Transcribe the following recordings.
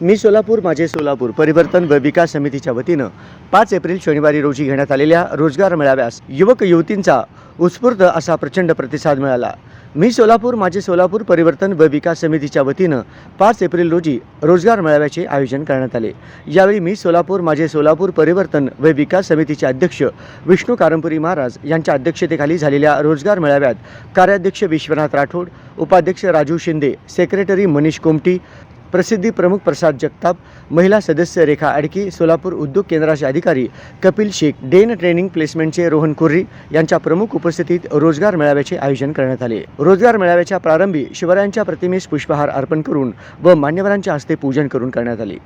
मी सोलापूर माझे सोलापूर परिवर्तन व विकास समितीच्या वतीनं पाच एप्रिल शनिवारी रोजी घेण्यात आलेल्या रोजगार मेळाव्यास युवक युवतींचा उत्स्फूर्त असा प्रचंड प्रतिसाद मिळाला. मी सोलापूर माझे सोलापूर परिवर्तन व विकास समितीच्या वतीनं पाच एप्रिल रोजी रोजगार मेळाव्याचे आयोजन करण्यात आले. यावेळी मी सोलापूर माझे सोलापूर परिवर्तन व विकास समितीचे अध्यक्ष विष्णू कारंपुरी महाराज यांच्या अध्यक्षतेखाली झालेल्या रोजगार मेळाव्यात कार्याध्यक्ष विश्वनाथ राठोड उपाध्यक्ष राजू शिंदे सेक्रेटरी मनीष कोमटी प्रसिद्धी प्रमुख प्रसाद जगताप महिला सदस्य रेखा आडकी सोलापूर उद्योग केंद्राचे अधिकारी कपिल शेख डेन ट्रेनिंग प्लेसमेंटचे रोहन कुर्री यांच्या प्रमुख उपस्थितीत रोजगार मेळाव्याचे आयोजन करण्यात आले. रोजगार मेळाव्याच्या प्रारंभी शिवरायांच्या प्रतिमेस पुष्पहार अर्पण करून व मान्यवरांच्या हस्ते पूजन करून करण्यात आले.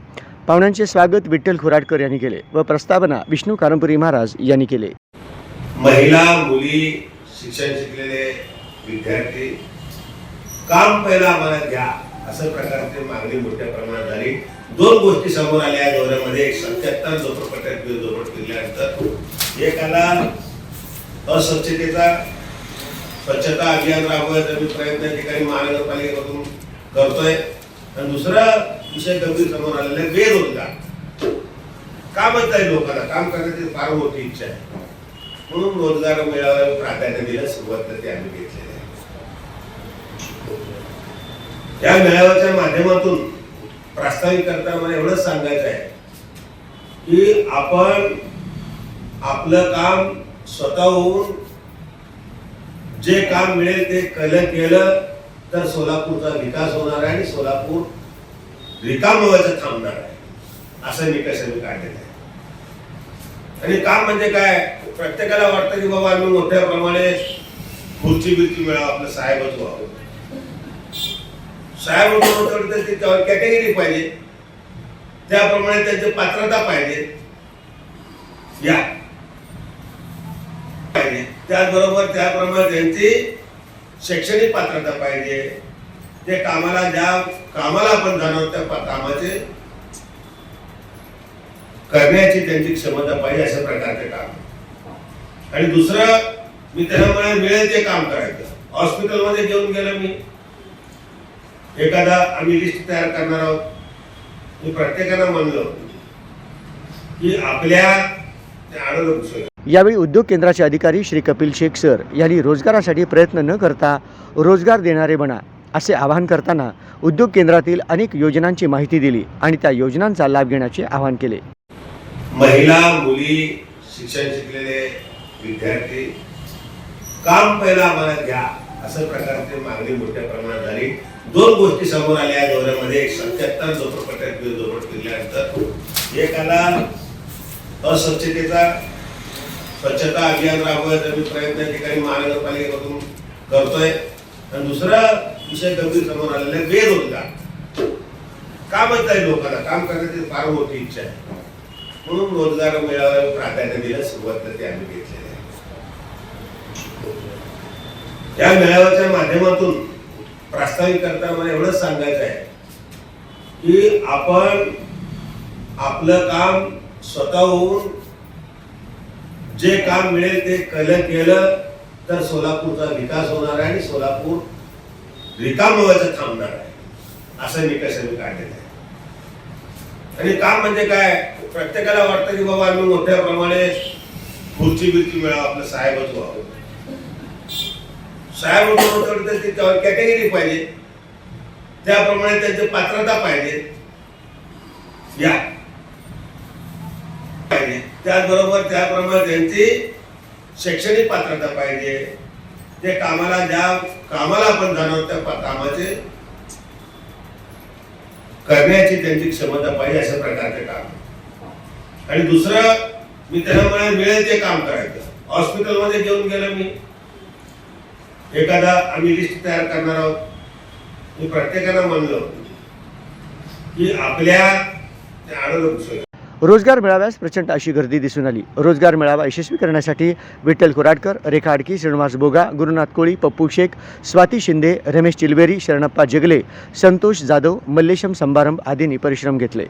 पाहुण्यांचे स्वागत विठ्ठल खुराडकर यांनी केले व प्रस्तावना विष्णू कारंपुरी महाराज यांनी केले. महिला मुली शिक्षण शिकलेले विद्यार्थी काम पहिला आम्हाला घ्या असं प्रकारची मागणी मोठ्या प्रमाणात झाली. दोन गोष्टी समोर आल्या या दौऱ्यामध्ये. एक सत्याहत्तर झोपडपट्ट्यात झोपड केल्यानंतर एकाला अस्वच्छतेचा स्वच्छता अभियान राबवायचा मी प्रयत्न ठिकाणी महानगरपालिकेकडून करतोय. आणि दुसरा विषय गंभीर समोर आलेला आहे बेरोजगार. कामच आहे लोकांना? काम करण्याची फार मोठी इच्छा आहे. म्हणून रोजगार मेळाव्याला प्राधान्य दिलं सुरुवात आम्ही घेतलेली आहे. या मेळाव्याच्या माध्यमातून प्रास्ताविक करताना मला एवढंच सांगायचं आहे की आपण आपलं काम स्वतःहून जे काम मिळेल ते केलं केलं तर सोलापूरचा विकास होणार आहे आणि सोलापूर रिकाम व्हायचं थांबणार आहे. असं निकष मी काढलेलं आहे. आणि काम म्हणजे काय? प्रत्येकाला वाटतं की बाबा आम्ही मोठ्या प्रमाणे खुर्ची बिर्ची मिळावं आपलं साहेबच व्हावं. साहेब तर कॅटेगरी पाहिजे. त्याप्रमाणे त्यांची पात्रता पाहिजे. या. पाहिजे. त्याचबरोबर त्याप्रमाणे त्यांची शैक्षणिक पात्रता पाहिजे. ते कामाला ज्या कामाला आपण जाणार त्या कामाचे करण्याची त्यांची क्षमता पाहिजे अशा प्रकारचे काम. आणि दुसरं मी त्यांना मला मिळेल ते काम करायचं. हॉस्पिटलमध्ये घेऊन गेलं मी. एखादा आम्ही लिस्ट तयार करणार आहोत. मी प्रत्येकाला म्हणलो की आपल्या यावेळी उद्योग केंद्राचे अधिकारी श्री कपिल शेख सर यांनी रोजगारासाठी प्रयत्न न करता रोजगार देणारे बना असे आवाहन करताना उद्योग केंद्रातील अनेक योजनांची माहिती दिली आणि त्या योजनांचा लाभ घेण्याचे आवाहन केले. महिला मुली शिक्षण शिकलेले विद्यार्थी काम पहिला घ्या. असं प्रकारची मागणी मोठ्या प्रमाणात झाली. दोन गोष्टी समोर आल्या. गौऱ्यामध्ये एक सत्याहत्तर झोपडपट्ट्यात झोपड केल्यानंतर एकाला अस्वच्छतेचा स्वच्छता अभियान राबवायचा मी प्रयत्न ठिकाणी महानगरपालिकेकडून करतोय. आणि दुसरा विषय गंभीर समोर आलेला आहे बेरोजगार. कामच आहे लोकांना? काम करण्याची फार मोठी इच्छा आहे. म्हणून रोजगार मिळाव्याला प्राधान्य दिलं सुरुवात ते आम्ही घेतलेले आहे. या मेळाव्याच्या माध्यमातून प्रास्ताविक करताना मला एवढंच सांगायचं आहे की आपण आपलं काम स्वतःहून जे काम मिळेल ते केलं केलं तर सोलापूरचा विकास होणार आहे आणि सोलापूर रिकाम व्हायचं थांबणार आहे. असं निकष मी काढलेलं आहे. आणि काम म्हणजे काय? प्रत्येकाला वाटतं की बाबा आम्ही मोठ्या प्रमाणे खुर्ची बिर्ची मिळावं आपलं साहेबच व्हावं. साहेब त्याच्यावर तर कॅटेगरी पाहिजे. त्याप्रमाणे त्यांची पात्रता पाहिजे. या. पाहिजे. त्याचबरोबर त्याप्रमाणे त्यांची शैक्षणिक पात्रता पाहिजे. ते कामाला ज्या कामाला आपण जाणार त्या कामाचे करण्याची त्यांची क्षमता पाहिजे अशा प्रकारचे काम. आणि दुसरं मी त्यांना मला मिळेल ते काम करायचं. हॉस्पिटलमध्ये घेऊन गेलं मी. एखादा आम्ही लिस्ट तयार करणार आहोत. मी प्रत्येकाला म्हणलो की आपल्या रोजगार मेळाव्यास प्रचंड अशी गर्दी दिसून आली. रोजगार मेळावा यशस्वी करण्यासाठी विठ्ठल कोराडकर रेखा आडकी श्रीनिवास बोगा गुरुनाथ कोळी पप्पू शेख स्वाती शिंदे रमेश चिलबेरी शरणप्पा जगले संतोष जाधव मल्लेशम संभारंभ आदींनी परिश्रम घेतले.